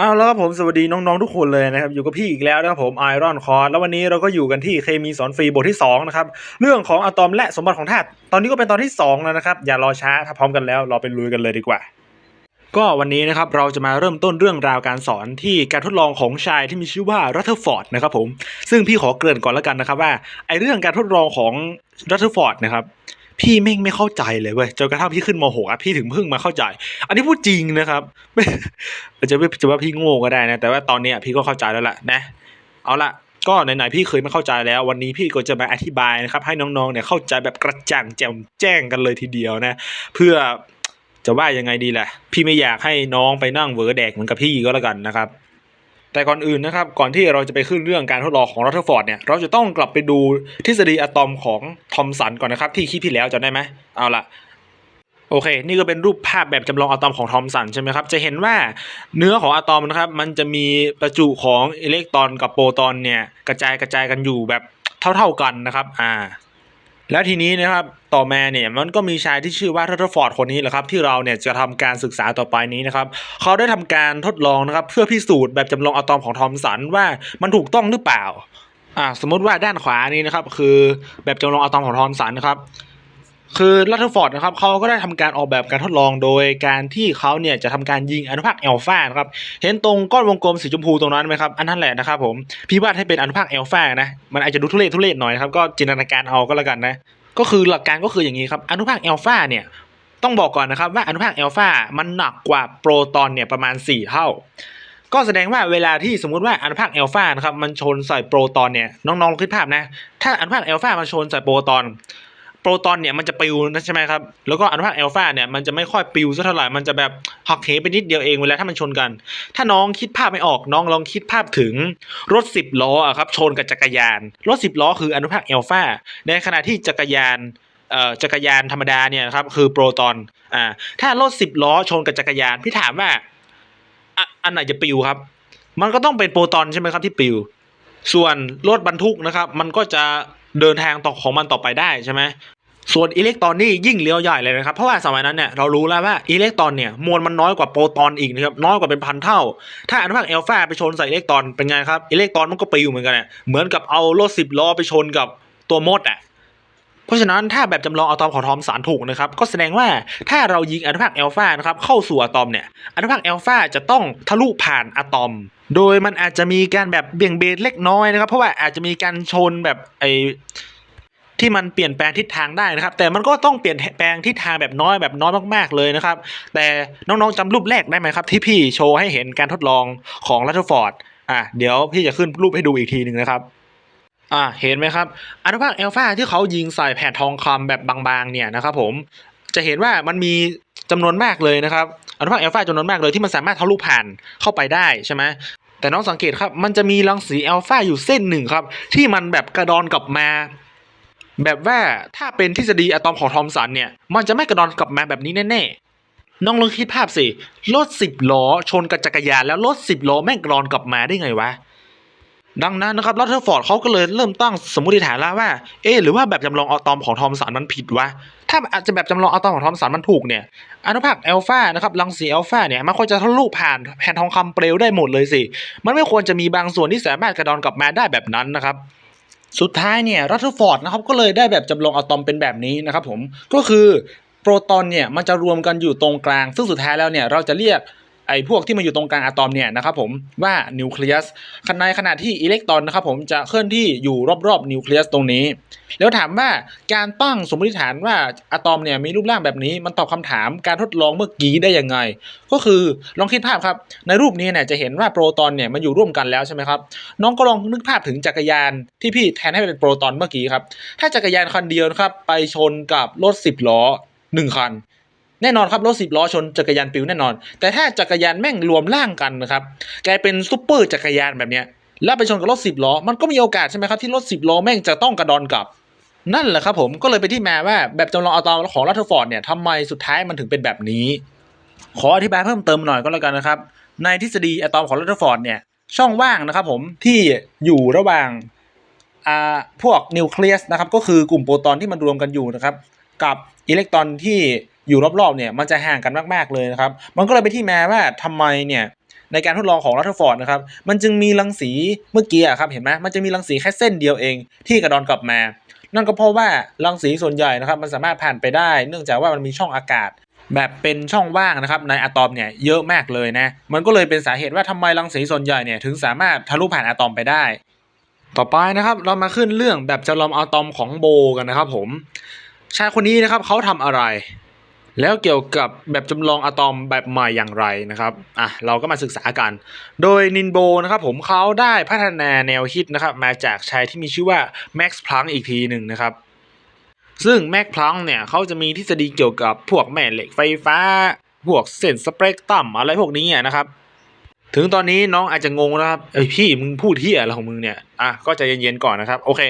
เอาวแล้วครับผมสวัสดีน้องๆทุกคนเลยนะครับอยู่กับพี่อีกแล้วนะครับผมไอรอนคอร์แล้ววันนี้เราก็อยู่กันที่เคมีสอนฟรีบทที่2นะครับเรื่องของอะตอมและสมบัติของธาตุตอนนี้ก็เป็นตอนที่2แล้วนะครับอย่ารอช้าถ้าพร้อมกันแล้วเราไปลุยกันเลยดีกว่า ก็วันนี้นะครับเราจะมาเริ่มต้นเรื่องราวการสอนที่การทดลองของชายที่มีชื่อว่ารัตเทอร์ฟอร์ดนะครับผมซึ่งพี่ขอเกริ่นก่อนแล้วกันนะครับว่าไอเรื่องการทดลองของรัตเทอร์ฟอร์ดนะครับ พี่แม่งไม่เข้าใจเลยเว้ยจนกระทั่งพี่ขึ้นม .6 อะพี่ถึงเพิ่งมาเข้าใจ อันนี้พูดจริงนะครับไม่จะไม่จะว่าพี่โง่ก็ได้นะ แต่ว่าตอนเนี้ยพี่ก็เข้าใจแล้วล่ะนะ เอาละก็ไหนๆพี่เคยไม่เข้าใจแล้ว วันนี้พี่ก็จะมาอธิบายนะครับ ให้น้องๆเนี่ยเข้าใจแบบกระจ่างแจ่มแจ้งกันเลยทีเดียวนะ เพื่อจะว่ายังไงดีแหละพี่ไม่อยากให้น้องไปนั่งเวอแดกเหมือนกับพี่ก็แล้วกันนะครับ แต่ก่อนอื่นนะครับ ก่อนที่เราจะไปขึ้นเรื่องการทดลองของรัตเทอร์ฟอร์ดเนี่ย เราจะต้องกลับไปดูทฤษฎีอะตอมของทอมสันก่อนนะครับ ที่คลิปที่แล้วจำได้ไหมเอาละโอเค นี่ก็เป็นรูปภาพแบบจำลองอะตอมของทอมสันใช่ไหมครับ จะเห็นว่าเนื้อของอะตอมนะครับ มันจะมีประจุของอิเล็กตรอนกับโปรตอนเนี่ยกระจายกระจายกันอยู่แบบเท่า ๆกันนะครับ อ่า แล้วทีนี้นะครับต่อมาเนี่ยมันก็มีชายที่ชื่อว่าทัตเทอร์ฟอร์ดคนนี้แหละครับที่เราเนี่ยจะทำการศึกษาต่อไปนี้นะครับเขาได้ทำการทดลองนะครับเพื่อพิสูจน์แบบจำลองอะตอมของทอมสันว่ามันถูกต้องหรือเปล่าอ่าสมมติว่าด้านขวานี้นะครับคือแบบจำลองอะตอมของทอมสันนะครับ คือรัตเทอร์ฟอร์ดนะครับเขาก็ได้ทำการออกแบบการทดลองโดยการที่เขาเนี่ยจะทำการยิงอนุภาคแอลฟานะครับเห็นตรงก้อนวงกลมสีชมพูตรงนั้นไหมครับอันนั้นแหละนะครับผมพี่วาดให้เป็นอนุภาคแอลฟานะมันอาจจะดูทุเรศทุเรศหน่อยนะครับก็จินตนาการเอาก็แล้วกันนะก็คือหลักการก็คืออย่างนี้ครับอนุภาคแอลฟาเนี่ยต้องบอกก่อนนะครับว่าอนุภาคแอลฟามันหนักกว่าโปรตอนเนี่ยประมาณ 4 เท่า ก็แสดงว่าเวลาที่สมมติว่าอนุภาคแอลฟานะครับมันชนใส่โปรตอนเนี่ยน้องๆลองคิดภาพนะถ้าอนุภาคแอลฟามันชนใส่โปรตอน รตอนเนี่ยมันจะปลิวนะใช่ไหมครับ แล้วก็อนุภาคแอลฟาเนี่ยมันจะไม่ค่อยปลิวสักเท่าไหร่ มันจะแบบหักเหไปนิดเดียวเองเวลาถ้ามันชนกัน ถ้าน้องคิดภาพไม่ออกน้องลองคิดภาพถึงรถสิบล้ออะครับชนกับจักรยาน รถสิบล้อคืออนุภาคแอลฟาในขณะที่จักรยานจักรยานธรรมดาเนี่ยครับคือโปรตอนอ่าถ้ารถสิบล้อชนกับจักรยานพี่ถามว่าอันไหนจะปิวครับ มันก็ต้องเป็นโปรตอนใช่ไหมครับที่ปิว ส่วนรถบรรทุกนะครับ มันก็จะเดินทางต่อของมันต่อไปได้ใช่ไหม ส่วนอิเล็กตรอนนี่ยิ่งเลี้ยวใหญ่เลยนะครับ เพราะว่าสมัยนั้นเนี่ยเรารู้แล้วว่าอิเล็กตรอนเนี่ยมวลมันน้อยกว่าโปรตอนอีกนะครับน้อยกว่าเป็นพันเท่า ถ้าอนุภาคเอลฟาไปชนใส่อิเล็กตรอนเป็นไงครับอิเล็กตรอนมันก็ปิวเหมือนกันเนี่ยเหมือนกับเอารถสิบล้อไปชนกับตัวมดอะเพราะฉะนั้นถ้าแบบจำลองอะตอมของทอมสันถูกนะครับ ก็แสดงว่าถ้าเรายิงอนุภาคเอลฟานะครับเข้าสู่อะตอมเนี่ยอนุภาคเอลฟาจะต้องทะลุผ่านอะตอม โดยมันอาจจะมีการแบบเบี่ยงเบนเล็กน้อยนะครับ เพราะว่าอาจจะมีการชนแบบไอ ที่มันเปลี่ยนแปลงทิศทางได้นะครับ แต่มันก็ต้องเปลี่ยนแปลงทิศทางแบบน้อยแบบน้อยมากๆเลยนะครับ แต่น้องๆจำรูปแรกได้ไหมครับ ที่พี่โชว์ให้เห็นการทดลองของรัตเทอร์ฟอร์ดอะเดี๋ยวพี่จะขึ้นรูปให้ดูอีกทีหนึ่งนะครับอ่าเห็นไหมครับอนุภาคเอลฟาที่เขายิงใส่แผ่นทองคำแบบบางๆเนี่ยนะครับผมจะเห็นว่ามันมีจำนวนมากเลยนะครับอนุภาคเอลฟาจำนวนมากเลยที่มันสามารถทะลุผ่านเข้าไปได้ใช่ไหมแต่น้องสังเกตครับมันจะมีรังสีเอลฟาอยู่เส้นหนึ่งครับที่มันแบบกระดอนกลับมา แบบว่าถ้าเป็นทฤษฎีอะตอมของทอมสันเนี่ย มันจะไม่กระดอนกลับมาแบบนี้แน่ๆ น้องลองคิดภาพสิ รถสิบล้อชนกับจักรยานแล้วรถสิบล้อแม่งกระดอนกลับมาได้ไงวะ ดังนั้นนะครับรัตเทอร์ฟอร์ดเขาก็เลยเริ่มตั้งสมมติฐานแล้วว่า เอะหรือว่าแบบจำลองอะตอมของทอมสันมันผิดวะ ถ้าอาจจะแบบจำลองอะตอมของทอมสันมันถูกเนี่ย อนุภาคเอลฟานะครับรังสีเอลฟาเนี่ยมันควรจะทะลุผ่านแผ่นทองคำเปลวได้หมดเลยสิ มันไม่ควรจะมีบางส่วนที่สามารถกระดอนกลับมาได้แบบนั้นนะครับ สุดท้ายเนี่ยรัตเทอร์ฟอร์ดนะครับก็เลยได้แบบจำลองอะตอมเป็นแบบนี้นะครับผมก็คือโปรตอนเนี่ยมันจะรวมกันอยู่ตรงกลาง ซึ่งสุดท้ายแล้วเนี่ยเราจะเรียก ไอ้พวกที่มันอยู่ตรงกลางอะตอมเนี่ยนะครับผมว่านิวเคลียสขณะในขณะที่อิเล็กตรอนนะครับผมจะเคลื่อนที่อยู่รอบๆนิวเคลียสตรงนี้ แล้วถามว่าการตั้งสมมติฐานว่าอะตอมเนี่ยมีรูปร่างแบบนี้มันตอบคำถามการทดลองเมื่อกี้ได้ยังไง ก็คือลองคิดภาพครับในรูปนี้เนี่ยจะเห็นว่าโปรตอนเนี่ยมันอยู่ร่วมกันแล้วใช่ไหมครับน้องก็ลองนึกภาพถึงจักรยานที่พี่แทนให้เป็นโปรตอนเมื่อกี้ครับถ้าจักรยานคันเดียวนะครับไปชนกับรถสิบล้อหนึ่งคัน แน่นอนครับรถสิบล้อชนจักรยานปิวแน่นอน แต่ถ้าจักรยานแม่งรวมร่างกันนะครับกลายเป็นซูเปอร์จักรยานแบบเนี้ยแล้วไปชนกับรถสิบล้อมันก็มีโอกาสใช่ไหมครับที่รถสิบล้อแม่งจะต้องกระดอนกลับนั่นแหละครับผมก็เลยไปที่มาว่าแบบจำลองอะตอมของรัตเทอร์ฟอร์ดเนี่ยทำไมสุดท้ายมันถึงเป็นแบบนี้ ขออธิบายเพิ่มเติมหน่อยก็แล้วกันนะครับ ในทฤษฎีอะตอมของรัตเทอร์ฟอร์ดเนี่ยช่องว่างนะครับผมที่อยู่ระหว่างอ่าพวกนิวเคลียสนะครับก็คือกลุ่มโปรตอนที่มันรวมกันอยู่นะครับกับอิเล็กตรอนที่ อยู่รอบๆเนี่ยมันจะห่างกันมากๆเลยนะครับ มันก็เลยไปนที่มาว่าทำไมเนี่ยในการทดลองของรัตฟอร์ดนะครับ มันจึงมีรังสีเมื่อกี้อะครับเห็นไหมมันจะมีรังสีแค่เส้นเดียวเอง ที่กระดอนกลับมา นั่นก็เพราะว่ารังสีส่วนใหญ่นะครับมันสามารถผ่านไปได้ เนื่องจากว่ามันมีช่องอากาศ แบบเป็นช่องว่างนะครับในอะตอมเนี่ยเยอะมากเลยนะ มันก็เลยเป็นสาเหตุว่าทำไมรังสีส่วนใหญ่เนี่ยถึงสามารถทะลุผ่านอะตอมไปได้ ต่อไปนะครับเรามาขึ้นเรื่องแบบจำลองอะตอมของโบกันนะครับผม ชายคนนี้นะครับเขาทำอะไร แล้วเกี่ยวกับแบบจำลองอะตอมแบบใหม่อย่างไรนะครับ อะ เราก็มาศึกษากัน โดยนินโบนะครับผมเขาได้พัฒนาแนวคิดนะครับ มาจากชายที่มีชื่อว่าแม็กซ์พลังอีกทีหนึ่งนะครับ ซึ่งแม็กพลังเนี่ยเขาจะมีทฤษฎีเกี่ยวกับพวกแม่เหล็กไฟฟ้า พวกเส้นสเปกตรัมอะไรพวกนี้นะครับ ถึงตอนนี้น้องอาจจะงงนะครับเอ้ยพี่มึงพูดที่อะไรของมึงเนี่ยอะก็ใจเย็นๆก่อนนะครับโอเค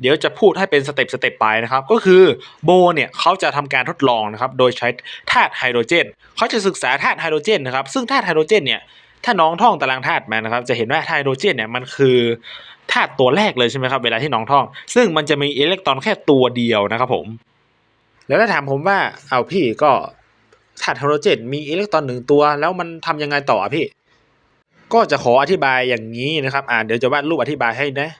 เดี๋ยวจะพูดให้เป็นสเต็ปสเต็ปไปนะครับ ก็คือโบเนี่ยเขาจะทำการทดลองนะครับ โดยใช้ธาตุไฮโดรเจนเขาจะศึกษาธาตุไฮโดรเจนนะครับ ซึ่งธาตุไฮโดรเจนเนี่ยถ้าน้องท่องตารางธาตุมานะครับ จะเห็นว่าไฮโดรเจนเนี่ยมันคือธาตุตัวแรกเลยใช่ไหมครับเวลาที่น้องท่อง ซึ่งมันจะมีอิเล็กตรอนแค่ตัวเดียวนะครับผม แล้วถ้าถามผมว่าเอาพี่ก็ธาตุไฮโดรเจนมีอิเล็กตรอนหนึ่งตัว แล้วมันทำยังไงต่อพี่ ก็จะขออธิบายอย่างนี้นะครับอ่าเดี๋ยวจะวาดรูปอธิบายให้นะ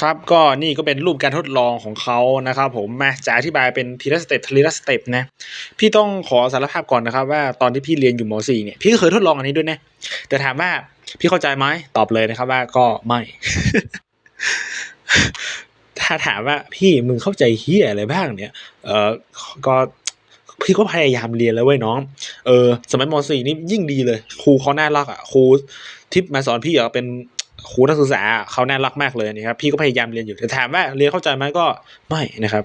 ครับก็นี่ก็เป็นรูปการทดลองของเขานะครับ ผมมาจะอธิบายเป็นทีละสเต็ปทีละสเต็ปนะพี่ต้องขอสารภาพก่อนนะครับ ว่าตอนที่พี่เรียนอยู่ม .4 เนี่ยพี่ก็เคยทดลองอันนี้ด้วยนะแต่ถามว่าพี่เข้าใจไหมตอบเลยนะครับว่าก็ไม่ ถ้าถามว่าพี่มึงเข้าใจเฮียอะไรบ้างเนี่ย เออก็พี่ก็พยายามเรียนแล้วเว้ยน้อง เออ สมัยม .4 นี่ยิ่งดีเลย ครูเขาน่ารักอะ ครู ที่มาสอนพี่อะเป็นครูนักศึกษาเขาน่ารักมากเลยนะครับ พี่ก็พยายามเรียนอยู่แต่ถามว่าเรียนเข้าใจไหมก็ไม่นะครับ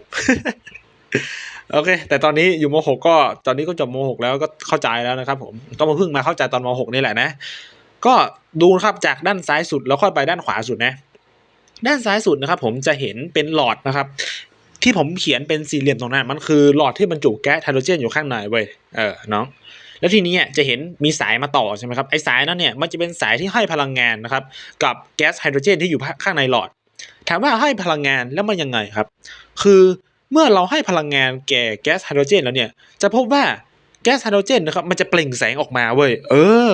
โอเค แต่ตอนนี้อยู่ม .6 ก็ตอนนี้ก็จบม .6 แล้วก็เข้าใจแล้วนะครับผมก็มาเพิ่งมาเข้าใจตอนม .6 นี่แหละนะ ก็ดูนะครับจากด้านซ้ายสุดแล้วค่อยไปด้านขวาสุดนะ ด้านซ้ายสุดนะครับ ผมจะเห็นเป็นหลอดนะครับ ที่ผมเขียนเป็นสี่เหลี่ยมตรงนั้น มันคือหลอดที่บรรจุแก๊สไฮโดรเจนอยู่ข้างในเว้ยเออน้อง แล้วทีนี้จะเห็นมีสายมาต่อใช่ไหมครับไอสายนั้นเนี่ยมันจะเป็นสายที่ให้พลังงานนะครับกับแก๊สไฮโดรเจนที่อยู่ข้างในหลอด ถามว่าให้พลังงานแล้วมันยังไงครับ คือเมื่อเราให้พลังงานแก่แก๊สไฮโดรเจนแล้วเนี่ยจะพบว่าแก๊สไฮโดรเจนนะครับมันจะเปล่งแสงออกมาเว้ยเออ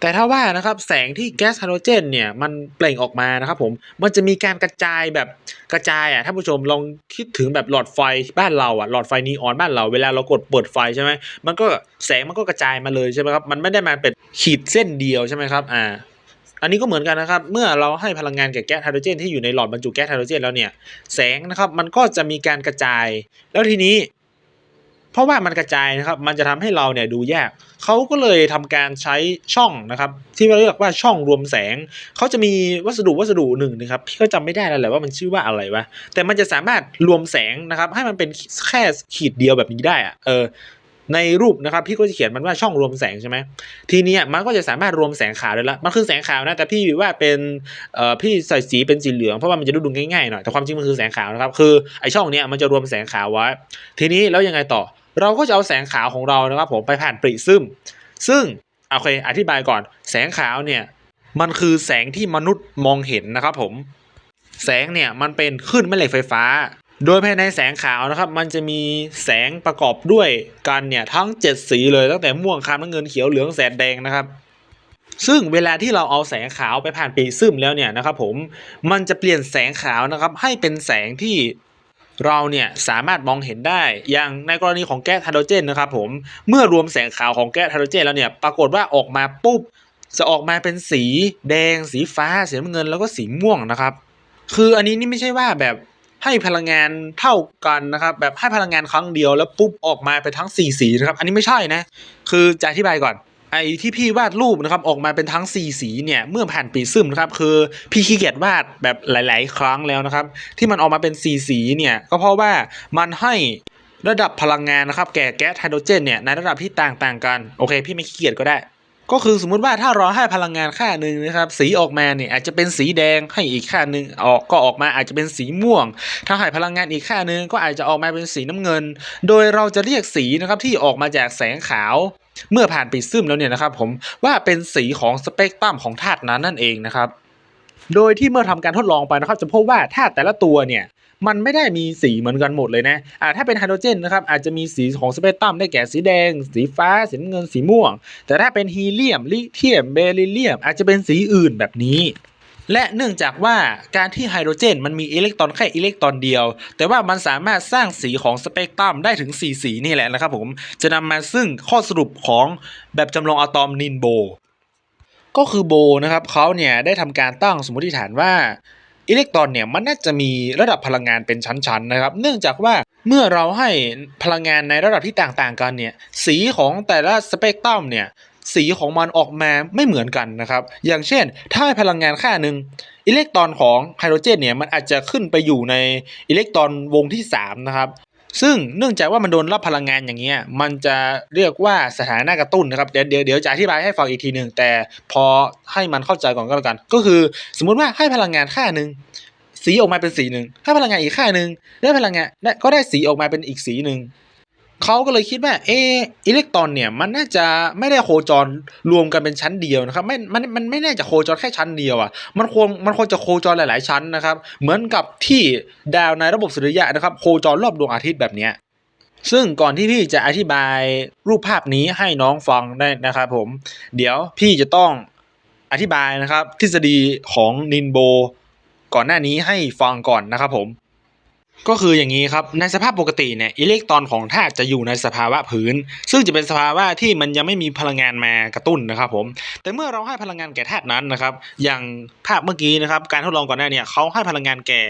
แต่ถ้าว่านะครับแสงที่แก๊สไฮโดรเจนเนี่ยมันเปล่งออกมานะครับผมมันจะมีการกระจายแบบกระจายอะท่านผู้ชมลองคิดถึงแบบหลอดไฟบ้านเราอะหลอดไฟนีออนบ้านเราเวลาเรากดเปิดไฟใช่ไหมมันก็แสงมันก็กระจายมาเลยใช่ไหมครับมันไม่ได้มาเป็นขีดเส้นเดียวใช่ไหมครับอ่าอันนี้ก็เหมือนกันนะครับ เมื่อเราให้พลังงานแก่แก๊สไฮโดรเจนที่อยู่ในหลอดบรรจุแก๊สไฮโดรเจนแล้วเนี่ย แสงนะครับมันก็จะมีการกระจาย แล้วทีนี้ ราะว่ามันกระจายนะครับ มันจะทำให้เราเนี่ยดูยากเขาก็เลยทำการใช้ช่องนะครับ ที่เรียกว่าช่องรวมแสงเขาจะมีวัสดุวัสดุหนึ่งนะครับพี่ก็จำไม่ได้แล้วแหละว่ามันชื่อว่าอะไรวะแต่มันจะสามารถรวมแสงนะครับให้มันเป็นแค่ขีดเดียวแบบนี้ได้อะเออในรูปนะครับพี่ก็จะเขียนมันว่าช่องรวมแสงใช่ไหมทีนี้มันก็จะสามารถรวมแสงขาวได้ละมันคือแสงขาวนะแต่พี่ว่าเป็นเอ่อพี่ใส่สีเป็นสีเหลืองเพราะว่ามันจะดูดูง่ายๆหน่อยแต่ความจริงมันคือแสงขาวนะครับคือไอช่องเนี้ยมันจะรวมแสงขาวไว้ ทีนี้แล้วยังไงต่อ เราก็จะเอาแสงขาวของเรานะครับผมไปผ่านปริซึมซึ่งโอเคอธิบายก่อน แสงขาวเนี่ยมันคือแสงที่มนุษย์มองเห็นนะครับผม แสงเนี่ยมันเป็นคลื่นแม่เหล็กไฟฟ้า โดยภายในแสงขาวนะครับ มันจะมีแสงประกอบด้วยกันเนี่ยทั้ง 7 สีเลยตั้งแต่ม่วงคามน้ำเงินเขียวเหลืองแสดแดงนะครับ ซึ่งเวลาที่เราเอาแสงขาวไปผ่านปีซึมแล้วเนี่ยนะครับผมมันจะเปลี่ยนแสงขาวนะครับให้เป็นแสงที่ เราเนี่ยสามารถมองเห็นได้อย่างในกรณีของแก๊สไฮโดรเจนนะครับผมเมื่อรวมแสงขาวของแก๊สไฮโดรเจนแล้วเนี่ยปรากฏว่าออกมาปุ๊บจะออกมาเป็นสีแดง สีฟ้า สีน้ำเงินแล้วก็สีม่วงนะครับ คืออันนี้นี่ไม่ใช่ว่าแบบให้พลังงานเท่ากันนะครับ แบบให้พลังงานครั้งเดียวแล้วปุ๊บออกมาเป็นทั้งสี่สีนะครับ อันนี้ไม่ใช่นะ คือจะอธิบายก่อน ไอ้ที่พี่วาดรูปนะครับออกมาเป็นทั้งสี่สีเนี่ยเมื่อผ่านปีซึมนะครับคือพี่ขี้เกียจวาดแบบหลาย ๆ ครั้งแล้วนะครับ ที่มันออกมาเป็นสีสีเนี่ยก็เพราะว่ามันให้ระดับพลังงานนะครับ แก่แก๊สไฮโดรเจนเนี่ยในระดับที่ต่างๆ กันโอเค พี่ไม่ขี้เกียจก็ได้ ก็คือสมมุติว่าถ้าเราให้พลังงานค่าหนึ่งนะครับสีออกมาเนี่ยอาจจะเป็นสีแดงให้อีกค่าหนึ่งออกก็ออกมาอาจจะเป็นสีม่วง ถ้าให้พลังงานอีกค่าหนึ่งก็อาจจะออกมาเป็นสีน้ำเงิน โดยเราจะเรียกสีนะครับที่ออกมาจากแสงขาว เมื่อผ่านปีซึมแล้วเนี่ยนะครับผมว่าเป็นสีของสเปกตรัมของธาตุนั้นนั่นเองนะครับ โดยที่เมื่อทำการทดลองไปนะครับ จะพบว่าธาตุแต่ละตัวเนี่ยมันไม่ได้มีสีเหมือนกันหมดเลยนะอ่าถ้าเป็นไฮโดรเจนนะครับอาจจะมีสีของสเปกตรัมได้แก่สีแดง สีฟ้า สีเงิน สีม่วง แต่ถ้าเป็นฮีเลียม ลิเทียม เบริเลียม อาจจะเป็นสีอื่นแบบนี้ และเนื่องจากว่าการที่ไฮโดรเจน มันมีอิเล็กตรอนแค่อิเล็กตรอนเดียว แต่ว่ามันสามารถสร้างสีของสเปกตรัมได้ถึง 4 สีนี่แหละนะครับผม จะนำมาซึ่งข้อสรุปของแบบจำลองอะตอมนินโบ ก็คือโบนะครับเขาเนี่ยได้ทำการตั้งสมมติฐานว่าอิเล็กตรอนเนี่ยมันน่าจะมีระดับพลังงานเป็นชั้นๆนะครับ เนื่องจากว่าเมื่อเราให้พลังงานในระดับที่ต่างๆกันเนี่ยสีของแต่ละสเปกตรัมเนี่ย สีของมันออกมาไม่เหมือนกันนะครับ อย่างเช่น ถ้าให้พลังงานค่าหนึ่งอิเล็กตรอนของไฮโดรเจนเนี่ยมันอาจจะขึ้นไปอยู่ในอิเล็กตรอนวงที่ 3 นะครับซึ่งเนื่องจากว่ามันโดนรับพลังงานอย่างเงี้ย มันจะเรียกว่าสถานะกระตุ้นนะครับเดี๋ยวเดี๋ยวจะอธิบายให้ฟังอีกทีหนึ่งแต่พอให้มันเข้าใจก่อนก็แล้วกัน ก็คือสมมุติว่าให้พลังงานค่าหนึ่งสีออกมาเป็นสีหนึ่งให้พลังงานอีกค่าหนึ่งได้พลังงานได้ก็ได้สีออกมาเป็นอีกสีหนึ่ง เขาก็เลยคิดว่าเอออิเล็กตรอนเนี่ยมันน่าจะไม่ได้โคจรรวมกันเป็นชั้นเดียวนะครับไม่มันมันไม่น่าจะโคจรแค่ชั้นเดียวอะมันควรมันควรจะโคจรหลาย ๆ ชั้นนะครับ เหมือนกับที่ดาวในระบบสุริยะนะครับโคจรรอบดวงอาทิตย์แบบเนี้ยซึ่งก่อนที่พี่จะอธิบายรูปภาพนี้ให้น้องฟังได้นะครับผม เดี๋ยวพี่จะต้องอธิบายนะครับ ทฤษฎีของนินโบ ก่อนหน้านี้ให้ฟังก่อนนะครับผม ก็คืออย่างนี้ครับ ในสภาพปกติเนี่ยอิเล็กตรอนของธาตุจะอยู่ในสภาวะพื้น ซึ่งจะเป็นสภาวะที่มันยังไม่มีพลังงานมากระตุ้นนะครับผมแต่เมื่อเราให้พลังงานแก่ธาตุนั้นนะครับ อย่างภาพเมื่อกี้นะครับ การทดลองก่อนหน้าเนี่ยเขาให้พลังงานแก่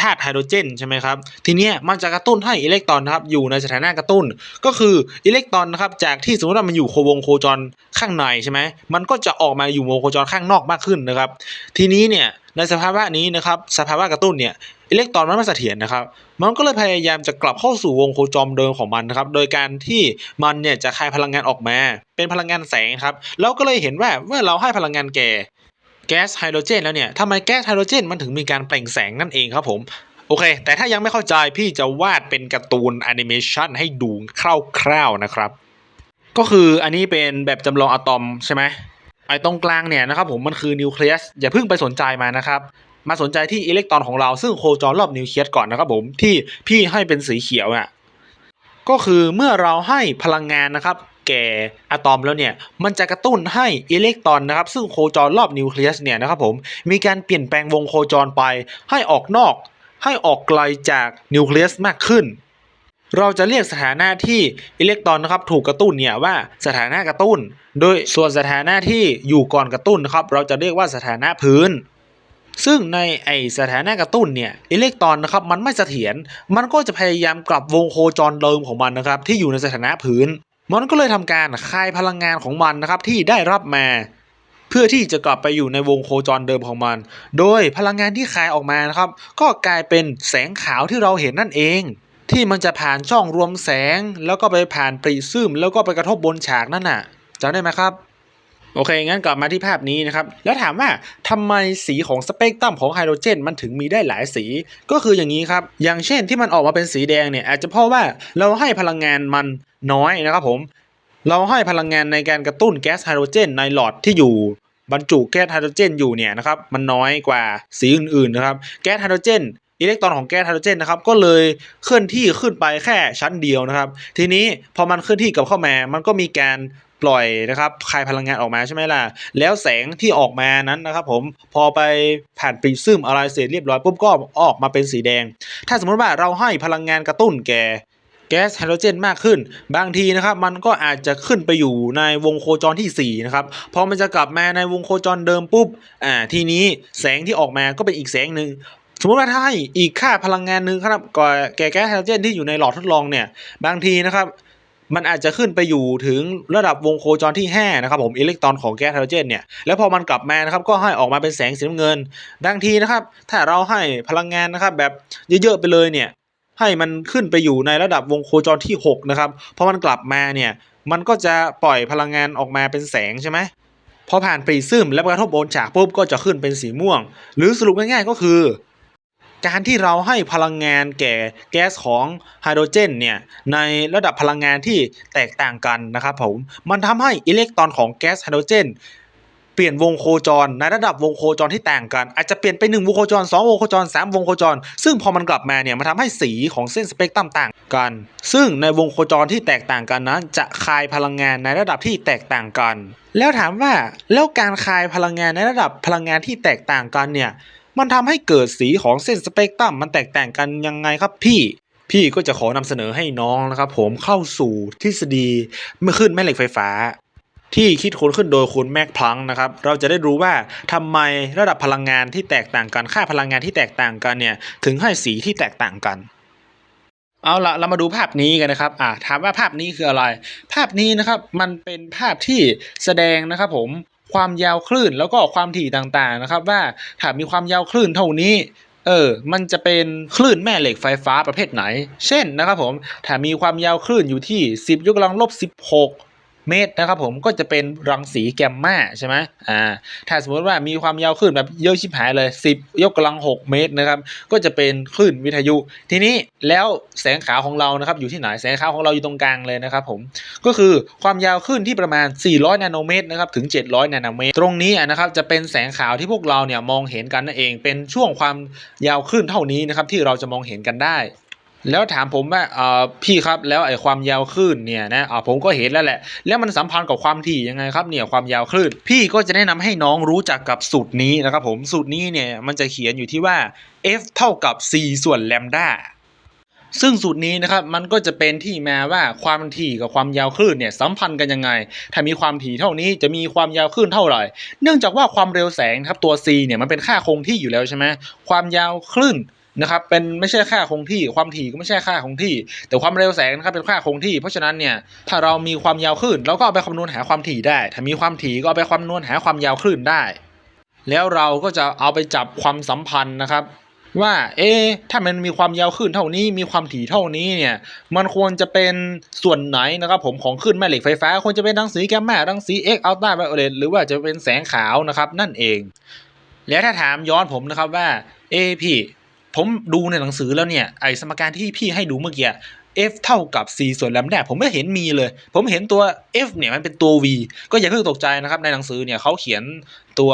ธาตุไฮโดรเจนใช่ไหมครับ ทีนี้มันจะกระตุ้นให้อิเล็กตรอนนะครับอยู่ในสถานะกระตุ้น ก็คืออิเล็กตรอนนะครับจากที่สมมติว่ามันอยู่โควงโคจรข้างในใช่ไหมมันก็จะออกมาอยู่วงโคจรข้างนอกมากขึ้นนะครับ ทีนี้เนี่ยในสภาวะนี้นะครับสภาวะกระตุ้นเนี่ย อิเล็กตรอนมันไม่เสถียรนะครับ มันก็เลยพยายามจะกลับเข้าสู่วงโคจรเดิมของมันนะครับ โดยการที่มันเนี่ยจะคายพลังงานออกมา เป็นพลังงานแสงครับแล้วก็เลยเห็นว่าเมื่อเราให้พลังงานแก่แก๊สไฮโดรเจนแล้วเนี่ยทำไมแก๊สไฮโดรเจนมันถึงมีการเปล่งแสงนั่นเองครับผมโอเค แต่ถ้ายังไม่เข้าใจพี่จะวาดเป็นการ์ตูนแอนิเมชันให้ดูคร่าวๆนะครับ ก็คืออันนี้เป็นแบบจำลองอะตอมใช่ไหมไอ้ตรงกลางเนี่ยนะครับผมมันคือนิวเคลียสอย่าเพิ่งไปสนใจมานะครับ มาสนใจที่อิเล็กตรอนของเราซึ่งโคจรรอบนิวเคลียสก่อนนะครับผมที่พี่ให้เป็นสีเขียวอะก็คือเมื่อเราให้พลังงานนะครับ แก่อะตอมแล้วเนี่ย มันจะกระตุ้นให้อิเล็กตรอนนะครับ ซึ่งโคจรรอบนิวเคลียสเนี่ยนะครับผมมีการเปลี่ยนแปลงวงโคจรไป ให้ออกนอก ให้ออกไกลจากนิวเคลียสมากขึ้น เราจะเรียกสถานะที่อิเล็กตรอนนะครับถูกกระตุ้นเนี่ยว่าสถานะกระตุ้น โดยส่วนสถานะที่อยู่ก่อนกระตุ้นนะครับ เราจะเรียกว่าสถานะพื้น ซึ่งในไอสถานะกระตุ้นเนี่ยอิเล็กตรอนนะครับมันไม่เสถียรมันก็จะพยายามกลับวงโคจรเดิมของมันนะครับที่อยู่ในสถานะพื้น มันก็เลยทำการคายพลังงานของมันนะครับที่ได้รับมาเพื่อที่จะกลับไปอยู่ในวงโคจรเดิมของมัน โดยพลังงานที่คายออกมานะครับ ก็กลายเป็นแสงขาวที่เราเห็นนั่นเอง ที่มันจะผ่านช่องรวมแสง แล้วก็ไปผ่านปริซึมแล้วก็ไปกระทบบนฉากนั่นน่ะจำได้ไหมครับ โอเค งั้นกลับมาที่ภาพนี้นะครับ แล้วถามว่าทำไมสีของสเปกตรัมของไฮโดรเจน มันถึงมีได้หลายสี ก็คืออย่างนี้ครับ อย่างเช่นที่มันออกมาเป็นสีแดงเนี่ย อาจจะเพราะว่าเราให้พลังงานมันน้อยนะครับผม เราให้พลังงานในการกระตุ้นแก๊สไฮโดรเจนในหลอดที่อยู่บรรจุแก๊สไฮโดรเจนอยู่เนี่ยนะครับมันน้อยกว่าสีอื่นๆนะครับ แก๊สไฮโดรเจนอิเล็กตรอนของแก๊สไฮโดรเจนนะครับก็เลยเคลื่อนที่ขึ้นไปแค่ชั้นเดียวนะครับ ทีนี้พอมันเคลื่อนที่กับเข้ามา มันก็มีการ ปล่อยนะครับคายพลังงานออกมาใช่ไหมล่ะ แล้วแสงที่ออกมานั้นนะครับผมพอไปผ่านปริซึมอะไรเสร็จเรียบร้อยปุ๊บก็ออกมาเป็นสีแดง ถ้าสมมติว่าเราให้พลังงานกระตุ้นแก่แก๊สไฮโดรเจนมากขึ้น บางทีนะครับมันก็อาจจะขึ้นไปอยู่ในวงโคจรทีสี่4 นะครับ พอมันจะกลับมาในวงโคจรเดิมปุ๊บ อ่า ทีนี้แสงที่ออกมาก็เป็นอีกแสงหนึ่ง สมมติว่าถ้าให้อีกค่าพลังงานหนึ่งครับก่อแก่แก๊สไฮโดรเจนที่อยู่ในหลอดทดลองเนี่ย บางทีนะครับ มันอาจจะขึ้นไปอยู่ถึงระดับวงโคจรที่ 5 นะครับผมอิเล็กตรอนของแก๊สไฮโดรเจนเนี่ยแล้วพอมันกลับมานะครับก็ให้ออกมาเป็นแสงสีน้ำเงินบางทีนะครับ ถ้าเราให้พลังงานนะครับแบบเยอะๆไปเลยเนี่ยให้มันขึ้นไปอยู่ในระดับวงโคจรที่ 6 นะครับพอมันกลับมาเนี่ยมันก็จะปล่อยพลังงานออกมาเป็นแสงใช่ไหมพอผ่านปริซึมแล้วกระทบบนฉากปุ๊บก็จะขึ้นเป็นสีม่วง หรือสรุปง่ายๆก็คือ การที่เราให้พลังงานแก่แก๊สของไฮโดรเจนเนี่ยในระดับพลังงานที่แตกต่างกันนะครับผมมันทำให้อิเล็กตรอนของแก๊สไฮโดรเจนเปลี่ยนวงโคจร ในระดับวงโคจรที่ต่างกัน อาจจะเปลี่ยนไป1วงโคจร2วงโคจร3วงโคจร ซึ่งพอมันกลับมาเนี่ยมันทำให้สีของเส้นสเปกตรัมต่างกัน ซึ่งในวงโคจรที่แตกต่างกันนั้น จะคายพลังงานในระดับที่แตกต่างกัน แล้วถามว่าแล้วการคายพลังงานในระดับพลังงานที่แตกต่างกันเนี่ย มันทำให้เกิดสีของเส้นสเปกตรัมมันแตกต่างกันยังไงครับพี่พี่ก็จะขอนำเสนอให้น้องนะครับผมเข้าสู่ทฤษฎีเมื่อขึ้นแม่เหล็กไฟฟ้า ที่คิดค้นขึ้นโดยคุณแม็กพลังนะครับ เราจะได้รู้ว่าทำไมระดับพลังงานที่แตกต่างกันค่าพลังงานที่แตกต่างกันเนี่ยถึงให้สีที่แตกต่างกัน เอาละเรามาดูภาพนี้กันนะครับอ่าถามว่าภาพนี้คืออะไร ภาพนี้นะครับมันเป็นภาพที่แสดงนะครับผม ความยาวคลื่นแล้วก็ความถี่ต่างๆนะครับ ว่าถ้ามีความยาวคลื่นเท่านี้เออ มันจะเป็นคลื่นแม่เหล็กไฟฟ้าประเภทไหน เช่นนะครับผม ถ้ามีความยาวคลื่นอยู่ที่ 10 ยกกำลังลบ 16 เมตรนะครับผมก็จะเป็นรังสีแกมมาใช่ไหมอ่าถ้าสมมติว่ามีความยาวคลื่นแบบเยอะชิบหายเลย 10 ยกกำลัง 6 เมตรนะครับก็จะเป็นคลื่นวิทยุ ทีนี้แล้วแสงขาวของเรานะครับอยู่ที่ไหนแสงขาวของเราอยู่ตรงกลางเลยนะครับผมก็คือความยาวคลื่นที่ประมาณ 400 นาโนเมตรนะครับถึง 700 นาโนเมตร ตรงนี้นะครับจะเป็นแสงขาวที่พวกเราเนี่ยมองเห็นกันนั่นเอง เป็นช่วงความยาวคลื่นเท่านี้นะครับที่เราจะมองเห็นกันได้ แล้วถามผมว่าเอ่อพี่ครับแล้วไอ้ความยาวคลื่นเนี่ยนะอ่าผมก็เห็นแล้วแหละ แล้วมันสัมพันธ์กับความถี่ยังไงครับเนี่ยความยาวคลื่น พี่ก็จะแนะนำให้น้องรู้จักกับสูตรนี้นะครับผมสูตรนี้เนี่ยมันจะเขียนอยู่ที่ว่า f เท่ากับ c ส่วนแลมดาซึ่งสูตรนี้นะครับมันก็จะเป็นที่มาว่าความถี่กับความยาวคลื่นเนี่ยสัมพันธ์กันยังไง ถ้ามีความถี่เท่านี้จะมีความยาวคลื่นเท่าไหร่ เนื่องจากว่าความเร็วแสงครับตัว c เนี่ยมันเป็นค่าคงที่อยู่แล้วใช่ไหมความยาวคลื่น นะครับเป็นไม่ใช่ค่าคงที่ความถี่ก็ไม่ใช่ค่าคงที่ แต่ความเร็วแสงนะครับเป็นค่าคงที่ เพราะฉะนั้นเนี่ยถ้าเรามีความยาวคลื่นเราก็เอาไปคำนวณหาความถี่ได้ ถ้ามีความถี่ก็เอาไปคำนวณหาความยาวคลื่นได้ แล้วเราก็จะเอาไปจับความสัมพันธ์นะครับ ว่าเอ๊ถ้ามันมีความยาวคลื่นเท่านี้ มีความถี่เท่านี้เนี่ยมันควรจะเป็นส่วนไหนนะครับผมของคลื่นแม่เหล็กไฟฟ้าควรจะเป็นรังสีแกมมารังสี X อัลตราไวโอเลตหรือว่าจะเป็นแสงขาวนะครับนั่นเอง แล้วถ้าถามย้อนผมนะครับว่าเอพี่ ผมดูในหนังสือแล้วเนี่ยไอสมการที่พี่ให้ดูเมื่อกี้ f เท่ากับ c ส่วนแลมดาผมไม่เห็นมีเลย ผมเห็นตัว f เนี่ยมันเป็นตัว v ก็อย่าเพิ่งตกใจนะครับ ในหนังสือเนี่ยเขาเขียนตัว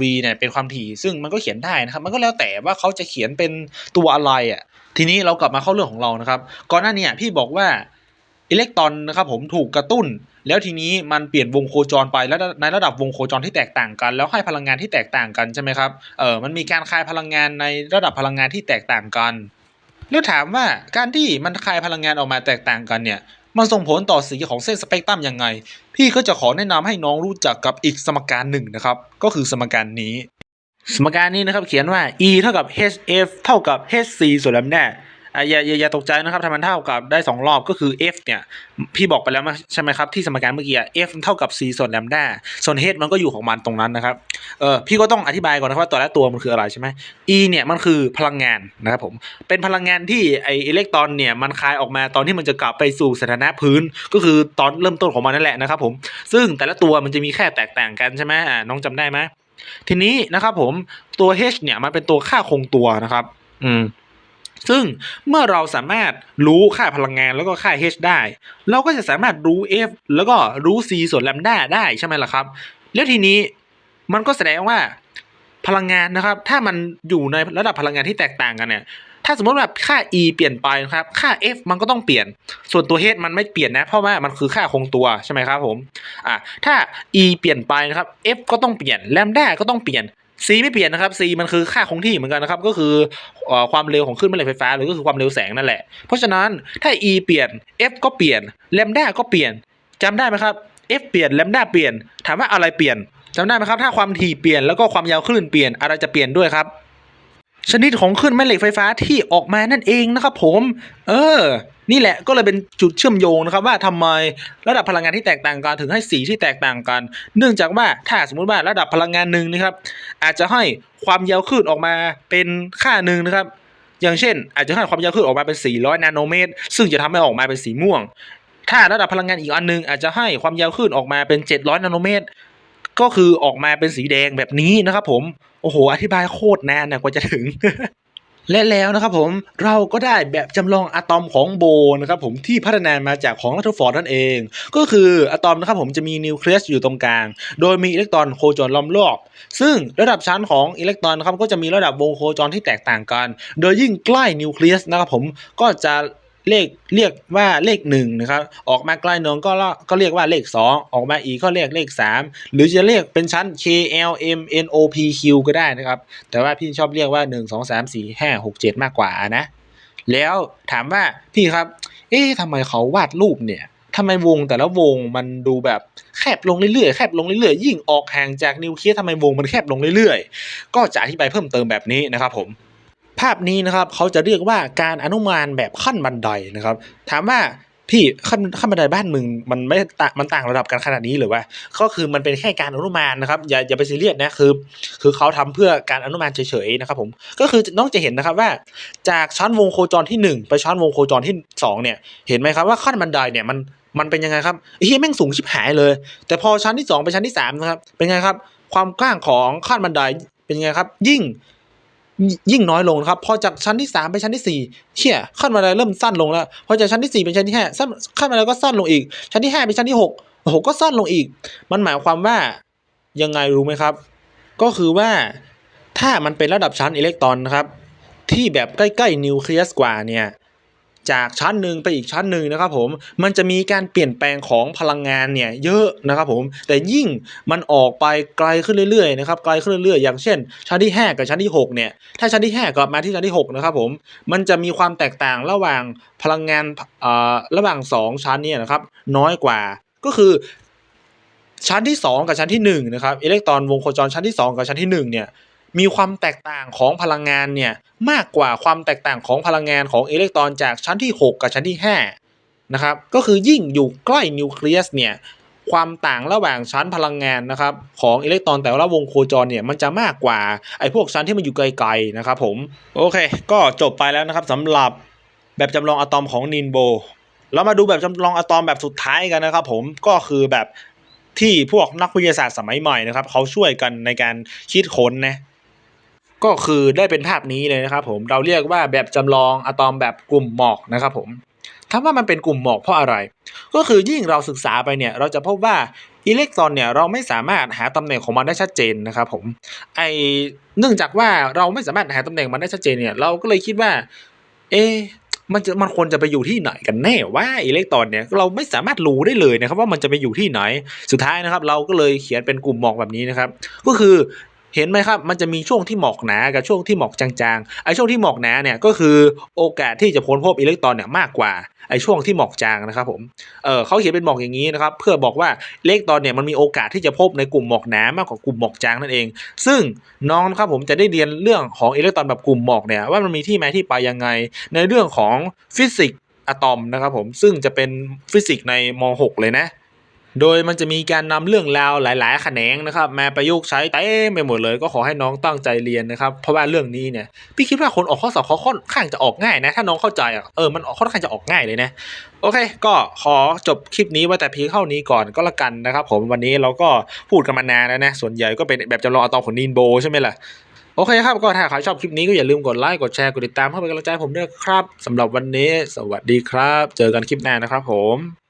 v เนี่ยเป็นความถี่ ซึ่งมันก็เขียนได้นะครับ มันก็แล้วแต่ว่าเขาจะเขียนเป็นตัวอะไรอะ ทีนี้เรากลับมาเข้าเรื่องของเรานะครับ ก่อนหน้านี้พี่บอกว่าอิเล็กตรอนนะครับผมถูกกระตุ้น แล้วทีนี้มันเปลี่ยนวงโคจรไปแล้วในระดับวงโคจรที่แตกต่างกัน แล้วให้พลังงานที่แตกต่างกันใช่ไหมครับเออมันมีการคายพลังงานในระดับพลังงานที่แตกต่างกัน แล้วถามว่าการที่มันคายพลังงานออกมาแตกต่างกันเนี่ยมันส่งผลต่อสีของเส้นสเปกตรัมยังไง พี่ก็จะขอแนะนำให้น้องรู้จักกับอีกสมการหนึ่งนะครับ ก็คือสมการนี้ สมการนี้นะครับเขียนว่า e เท่ากับ hf เท่ากับ hc ส่วนแลมดา อย่าอย่าอย่าตกใจนะครับถ้ามันเท่ากับได้สองรอบก็คือ f เนี่ย พี่บอกไปแล้วใช่ไหมครับ ที่สมการเมื่อกี้ f เท่ากับ c ส่วนแลมดาส่วน h มันก็อยู่ของมันตรงนั้นนะครับเออพี่ก็ต้องอธิบายก่อนนะครับว่าตัวละตัวมันคืออะไรใช่ไหม e เนี่ยมันคือพลังงานนะครับผมเป็นพลังงานที่ไออิเล็กตรอนเนี่ยมันคายออกมาตอนที่มันจะกลับไปสู่สถานะพื้น ก็คือตอนเริ่มต้นของมันนั่นแหละนะครับผมซึ่งแต่ละตัวมันจะมีแค่แตกต่างกันใช่ไหมอ่าน้องจำได้ไหมทีนี้นะครับผมตัว h เนี่ยมันเป็นตัวค่าคงตัวนะครับ อืม ซึ่งเมื่อเราสามารถรู้ค่าพลังงานแล้วก็ค่า h ได้ เราก็จะสามารถรู้ f แล้วก็รู้ c ส่วนแลมดาได้ใช่ไหมล่ะครับ แล้วทีนี้มันก็แสดงว่าพลังงานนะครับ ถ้ามันอยู่ในระดับพลังงานที่แตกต่างกันเนี่ยถ้าสมมติว่าค่า e เปลี่ยนไปนะครับ ค่า f มันก็ต้องเปลี่ยน ส่วนตัว h มันไม่เปลี่ยนนะ เพราะว่ามันคือค่าคงตัวใช่ไหมครับผม อะถ้า e เปลี่ยนไปนะครับ f ก็ต้องเปลี่ยนแลมดาก็ต้องเปลี่ยน c ไม่เปลี่ยนนะครับ c มันคือค่าคงที่เหมือนกันนะครับ ก็คืออความเร็วของคลื่นแม่เหล็กไฟฟ้าหรือก็คือความเร็วแสงนั่นแหละ เพราะฉะนั้นถ้า e เปลี่ยน f ก็เปลี่ยนแลมดาก็เปลี่ยนจำได้ไหมครับ f เปลี่ยนแลมดาเปลี่ยน ถามว่าอะไรเปลี่ยนจำได้ไหมครับ ถ้าความถี่เปลี่ยนแล้วก็ความยาวคลื่นเปลี่ยนอะไรจะเปลี่ยนด้วยครับชนิดของคลื่นแม่เหล็กไฟฟ้าที่ออกมานั่นเองนะครับผม เออ นี่แหละก็เลยเป็นจุดเชื่อมโยงนะครับว่าทำไมระดับพลังงานที่แตกต่างกันถึงให้สีที่แตกต่างกัน เนื่องจากว่าถ้าสมมุติว่าระดับพลังงานหนึ่งนะครับ อาจจะให้ความยาวคลื่นออกมาเป็นค่าหนึ่งนะครับ อย่างเช่น อาจจะให้ความยาวคลื่นออกมาเป็น 400 นาโนเมตร ซึ่งจะทำให้ออกมาเป็นสีม่วง ถ้าระดับพลังงานอีกอันหนึง อาจจะให้ความยาวคลื่นออกมาเป็น 700 นาโนเมตร ก็คือออกมาเป็นสีแดงแบบนี้นะครับผมโอ้โหอธิบายโคตรนานนะกว่าจะถึง และแล้วนะครับผมเราก็ได้แบบจำลองอะตอมของโบนะครับผมที่พัฒนามาจากของรัตฟอร์ดนั่นเอง ก็คืออะตอมนะครับผมจะมีนิวเคลียสอยู่ตรงกลาง โดยมีอิเล็กตรอนโคจรล้อมรอบ ซึ่งระดับชั้นของอิเล็กตรอนนะครับก็จะมีระดับวงโคจรที่แตกต่างกัน โดยยิ่งใกล้นิวเคลียสนะครับผมก็จะ เลขเรียกว่าเลขหนึ่งนะครับ ออกมาใกล้นองก็ละก็เรียกว่าเลขสองออกมาอีกก็เรียกเลขสามหรือจะเรียกเป็นชั้น K L M N O P Q ก็ได้นะครับ แต่ว่าพี่ชอบเรียกว่า 1 2 3 4 5 6 7 มากกว่านะ แล้วถามว่าพี่ครับ เอ๊ะทำไมเขาวาดรูปเนี่ยทำไมวงแต่ละวงมันดูแบบแคบลงเรื่อยๆแคบลงเรื่อยๆยิ่งออกห่างจากนิวเคลียสทำไมวงมันแคบลงเรื่อยๆ ก็จะอธิบายเพิ่มเติมแบบนี้นะครับผม ภาพนี้นะครับเขาจะเรียกว่าการอนุมานแบบขั้นบันไดนะครับ ถามว่าพี่ขั้นขั้นบันไดบ้านมึงมันไม่ต่างมันต่างระดับกันขนาดนี้หรือว่าก็คือมันเป็นแค่การอนุมานนะครับอย่าอย่าไปซีเรียสนะคือ คือเขาทำเพื่อการอนุมานเฉยๆนะครับผมก็คือน้องจะเห็นนะครับว่า จากชั้นวงโคจรที่หนึ่งไปชั้นวงโคจรที่สองเนี่ย เห็นไหมครับว่าขั้นบันไดเนี่ยมันมันเป็นยังไงครับเฮียแม่งสูงชิบหายเลย แต่พอชั้นที่สองไปชั้นที่สามนะครับเป็นไงครับ ความกว้างของขั้นบันไดเป็นยังไงครับ ยิ่ง ยิ่งน้อยลงครับพอจากชั้นที่สามไปชั้นที่สี่เที่ยขั้นบันไดเริ่มสั้นลงแล้วพอจากชั้นที่สี่เป็นชั้นที่ห้าสั้นขั้นบันไดก็สั้นลงอีก ชั้นที่ห้าเป็นชั้นที่หกโอ้โหก็สั้นลงอีก มันหมายความว่ายังไงรู้ไหมครับ ก็คือว่าถ้ามันเป็นระดับชั้นอิเล็กตรอนนะครับ ที่แบบใกล้ๆนิวเคลียสกว่าเนี่ย จากชั้นหนึ่งไปอีกชั้นหนึ่งนะครับผมมันจะมีการเปลี่ยนแปลงของพลังงานเนี่ยเยอะนะครับผมแต่ยิ่งมันออกไปไกลขึ้นเรื่อยๆนะครับไกลขึ้นเรื่อยๆอย่างเช่น ชั้นที่ 5 กับชั้นที่6เนี่ยถ้าชั้นที่ 5กลับมาที่ชั้นที่6นะครับผมมันจะมีความแตกต่างระหว่างพลังงานอ่อระหว่าง 2 ชั้นเนี่ยนะครับน้อยกว่าก็คือชั้นที่ 2 กับชั้นที่1นะครับอิเล็กตรอนวงโคจรชั้นที่ 2 กับชั้นที่1เนี่ย มีความแตกต่างของพลังงานเนี่ยมากกว่าความแตกต่างของพลังงานของอิเล็กตรอนจากชั้นที่ 6 กับชั้นที่5นะครับก็คือยิ่งอยู่ใกล้นิวเคลียสเนี่ยความต่างระหว่างชั้นพลังงานนะครับของอิเล็กตรอนแต่ละวงโคจรเนี่ยมันจะมากกว่าไอ้พวกชั้นที่มันอยู่ไกลๆนะครับผมโอเค ก็จบไปแล้วนะครับสำหรับแบบจำลองอะตอมของนินโบเรามาดูแบบจำลองอะตอมแบบสุดท้ายกันนะครับผมก็คือแบบที่พวกนักวิทยาศาสตร์สมัยใหม่นะครับเขาช่วยกันในการคิดค้นนะ ก็คือได้เป็นภาพนี้เลยนะครับผมเราเรียกว่าแบบจำลองอะตอมแบบกลุ่มหมอกนะครับผมถามว่ามันเป็นกลุ่มหมอกเพราะอะไร ก็คือยิ่งเราศึกษาไปเนี่ยเราจะพบว่าอิเล็กตรอนเนี่ยเราไม่สามารถหาตำแหน่งของมันได้ชัดเจนนะครับผมไอเนื่องจากว่าเราไม่สามารถหาตำแหน่งมันได้ชัดเจนเนี่ยเราก็เลยคิดว่า เอมันจะมันควรจะไปอยู่ที่ไหนกันแน่ว่าอิเล็กตรอนเนี่ยเราไม่สามารถรู้ได้เลยนะครับว่ามันจะไปอยู่ที่ไหน สุดท้ายนะครับ เราก็เลยเขียนเป็นกลุ่มหมอกแบบนี้นะครับ ก็คือ เห็นไหมครับ มันจะมีช่วงที่หมอกหนากับช่วงที่หมอกจางๆ ไอ้ช่วงที่หมอกหนาเนี่ยก็คือโอกาสที่จะพ้นพบอิเล็กตรอนเนี่ยมากกว่าไอ้ช่วงที่หมอกจางนะครับผมเออเขาเขียนเป็นหมอกอย่างนี้นะครับ เพื่อบอกว่าอิเล็กตรอนเนี่ยมันมีโอกาสที่จะพบในกลุ่มหมอกหนามากกว่ากลุ่มหมอกจางนั่นเอง ซึ่งน้องนะครับผมจะได้เรียนเรื่องของอิเล็กตรอนแบบกลุ่มหมอกเนี่ยว่ามันมีที่มาที่ไปยังไง ในเรื่องของฟิสิกส์อะตอมนะครับผมซึ่งจะเป็นฟิสิกส์ในม .6 เลยนะ โดยมันจะมีการนำเรื่องราวหลาย ๆ แขนงนะครับมาประยุกต์ใช้เต็มไปหมดเลย ก็ขอให้น้องตั้งใจเรียนนะครับ เพราะว่าเรื่องนี้เนี่ยพี่คิดว่าคนออกข้อสอบเขาค่อนข้างจะออกง่ายนะ ถ้าน้องเข้าใจอะเออมันออกค่อนข้างจะออกง่ายเลยนะโอเค ก็ขอจบคลิปนี้ไว้แต่เพียงเท่านี้ก่อนก็แล้วกันนะครับ ผมวันนี้เราก็พูดกันมานานแล้วนะส่วนใหญ่ก็เป็นแบบจำลองอะตอมของนีนโบใช่ไหมล่ะโอเคครับ ก็ถ้าใครชอบคลิปนี้ก็อย่าลืมกดไลค์ กดแชร์ กดติดตามเพื่อเป็นกำลังใจผมด้วยครับสำหรับวันนี้ สวัสดีครับ เจอกันคลิปหน้านะครับผม